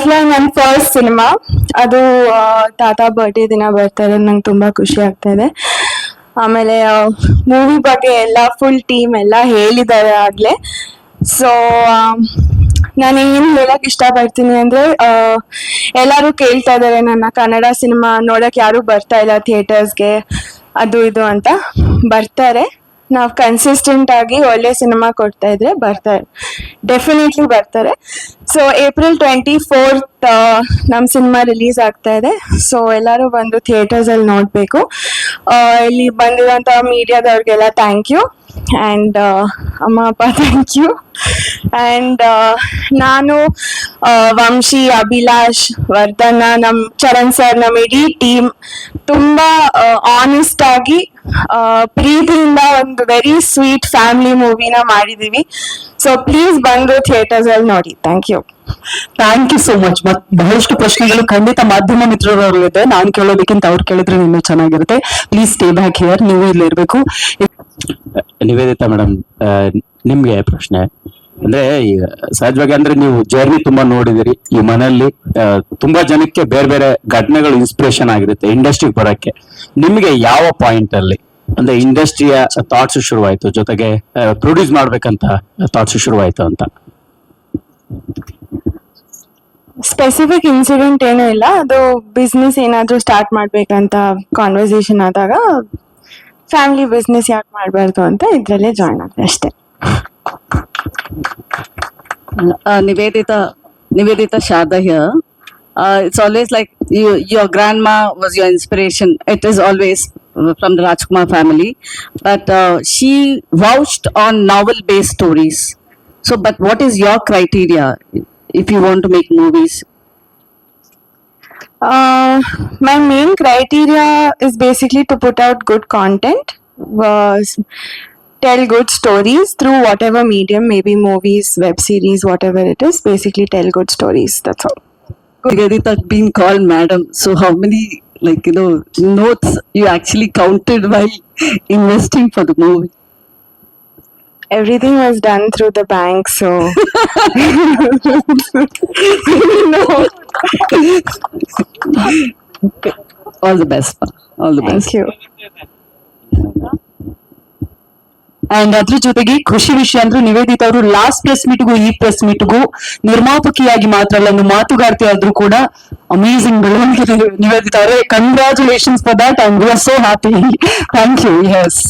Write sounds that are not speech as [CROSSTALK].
Life line ನನ್ನ first cinema ಅದು ತಾತ ಬರ್ಡೇ ದಿನ ಬರ್ತಾ ಇರೋದು ನಂಗೆ ತುಂಬ ಖುಷಿ ಆಗ್ತಾ ಇದೆ. ಆಮೇಲೆ ಮೂವಿ ಬಗ್ಗೆ ಎಲ್ಲ ಫುಲ್ ಟೀಮ್ ಎಲ್ಲ ಹೇಳಿದ್ದಾರೆ ಆಗಲೇ. ಸೊ ನಾನು ಏನು ಹೇಳಕ್ ಇಷ್ಟಪಡ್ತೀನಿ ಅಂದರೆ ಎಲ್ಲರೂ ಕೇಳ್ತಾ ಇದ್ದಾರೆ ನನ್ನ ಕನ್ನಡ ಸಿನಿಮಾ ನೋಡೋಕೆ ಯಾರೂ ಬರ್ತಾ ಇಲ್ಲ ಥಿಯೇಟರ್ಸ್ಗೆ ಅದು ಇದು ಅಂತ. ಬರ್ತಾರೆ. ನಾವು ಕನ್ಸಿಸ್ಟೆಂಟ್ ಆಗಿ ಒಳ್ಳೆ ಸಿನಿಮಾ ಕೊಡ್ತಾ ಇದ್ರೆ ಬರ್ತಾರೆ ಡೆಫಿನೆಟ್ಲಿ ಬರ್ತಾರೆ. ಸೊ ಏಪ್ರಿಲ್ ಟ್ವೆಂಟಿ ಫೋರ್ತ್ ನಮ್ಮ ಸಿನಿಮಾ ರಿಲೀಸ್ ಆಗ್ತಾ ಇದೆ. ಸೊ ಎಲ್ಲರೂ ಬಂದು ಥಿಯೇಟರ್ಸಲ್ಲಿ ನೋಡಬೇಕು. ಇಲ್ಲಿ ಬಂದಿರೋಂಥ ಮೀಡಿಯಾದವ್ರಿಗೆಲ್ಲ ಥ್ಯಾಂಕ್ ಯು ಆ್ಯಂಡ್ ಅಮ್ಮ, ಅಪ್ಪ ಥ್ಯಾಂಕ್ ಯು ಆ್ಯಂಡ್ ನಾನು ವಂಶಿ, ಅಭಿಲಾಷ್, ವರ್ಧನ ನಮ್ಮ ಚರಣ್ ಸರ್ ನಮ್ಮ ಇಡೀ ಟೀಮ್ ತುಂಬ ಆನೆಸ್ಟ್ ಆಗಿ ಪ್ರೀತಿಯಿಂದ ಒಂದು ವೆರಿ ಸ್ವೀಟ್ ಫ್ಯಾಮಿಲಿ ಮೂವಿನ ಮಾಡಿದೀವಿ. ಸೊ ಪ್ಲೀಸ್ ಬಂದು ಥಿಯೇಟರ್ಸ್ ಅಲ್ಲಿ ನೋಡಿ. Thank you thank you so much ಮತ್ ಬಹಳಷ್ಟು ಪ್ರಶ್ನೆಗಳು ಖಂಡಿತ ಮಾಧ್ಯಮ ಮಿತ್ರರವ್ರಿಗೆ ನಾನು ಕೇಳೋದಕ್ಕಿಂತ ಅವ್ರು ಕೇಳಿದ್ರೆ ಇನ್ನೂ ಚೆನ್ನಾಗಿರುತ್ತೆ. ಪ್ಲೀಸ್ ಸ್ಟೇ ಬ್ಯಾಕ್ ಹಿಯರ್ ನೀವು ಇಲ್ಲಿ ಇರ್ಬೇಕು. ನಿವೇದಿತಾ ಮೇಡಮ್ ನಿಮ್ಗೆ ಪ್ರಶ್ನೆ. ಅಂದ್ರೆ ಸಹಜವಾಗಿ ಅಂದ್ರೆ ನೀವು ಜರ್ನಿ ತುಂಬಾ ನೋಡಿದಿರಿ. ಈ ಮನೆಯಲ್ಲಿ ತುಂಬಾ ಜನಕ್ಕೆ ಬೇರೆ ಬೇರೆ ಘಟನೆಗಳು ಇನ್ಸ್ಪಿರೇಷನ್ ಆಗಿರುತ್ತೆ ಇಂಡಸ್ಟ್ರಿಗೆ ಬರಕ್ಕೆ. ನಿಮ್ಗೆ ಯಾವ ಪಾಯಿಂಟ್ ಅಲ್ಲಿ? ಅಂದ್ರೆ ಇಂಡಸ್ಟ್ರಿಯ ಥಾಟ್ಸ್ ಶುರುವಾಯ್ತು, ಜೊತೆಗೆ ಪ್ರೊಡ್ಯೂಸ್ ಮಾಡ್ಬೇಕಂತ ಥಾಟ್ಸ್ ಶುರುವಾಯ್ತು ಅಂತ. ಸ್ಪೆಸಿಫಿಕ್ ಇನ್ಸಿಡೆಂಟ್ ಏನೂ ಇಲ್ಲ. ಅದು ಬಿಸ್ನೆಸ್ ಏನಾದರೂ ಸ್ಟಾರ್ಟ್ ಮಾಡ್ಬೇಕಂತ ಕಾನ್ವರ್ಸೇಷನ್ ಆದಾಗ ಫ್ಯಾಮಿಲಿ ಬಿಸ್ನೆಸ್ ಯಾಕೆ ಮಾಡಬಾರ್ದು ಅಂತ ಇದರಲ್ಲೇ ಜಾಯ್ನ್ ಆಗಿದೆ ಅಷ್ಟೇ. Uh, Nivedita, Nivedita Sharda here. Uh, it's always like you, your grandma was your inspiration. It is always uh, from the Rajkumar family, but uh, she vouched on novel-based stories. So, but what is your criteria if you want to make movies? Uh, my main criteria is basically to put out good content, was tell good stories through whatever medium, maybe movies, web series, whatever it is. Basically, tell good stories. That's all. Nivedita being called madam. So, how many like you know notes you actually counted while investing for the movie? Everything was done through the bank, so [LAUGHS] no. All the best. ma. All the best. Thank you. And ಅದ್ರ ಜೊತೆಗೆ ಖುಷಿ ವಿಷಯ ಅಂದ್ರೆ ನಿವೇದಿತ ಅವರು last press ಮೀಟ್ಗೂ ಈ press ಮೀಟ್ಗೂ ನಿರ್ಮಾಪಕಿಯಾಗಿ ಮಾತ್ರ ಅಲ್ಲ, ಒಂದು ಮಾತುಗಾರ್ತಿ ಆದ್ರೂ ಕೂಡ ಅಮೇಸಿಂಗ್ ಬೆಳವಣಿಗೆ ನಿವೇದಿತ ಅವರೇ. Congratulations for that and we are so happy thank you yes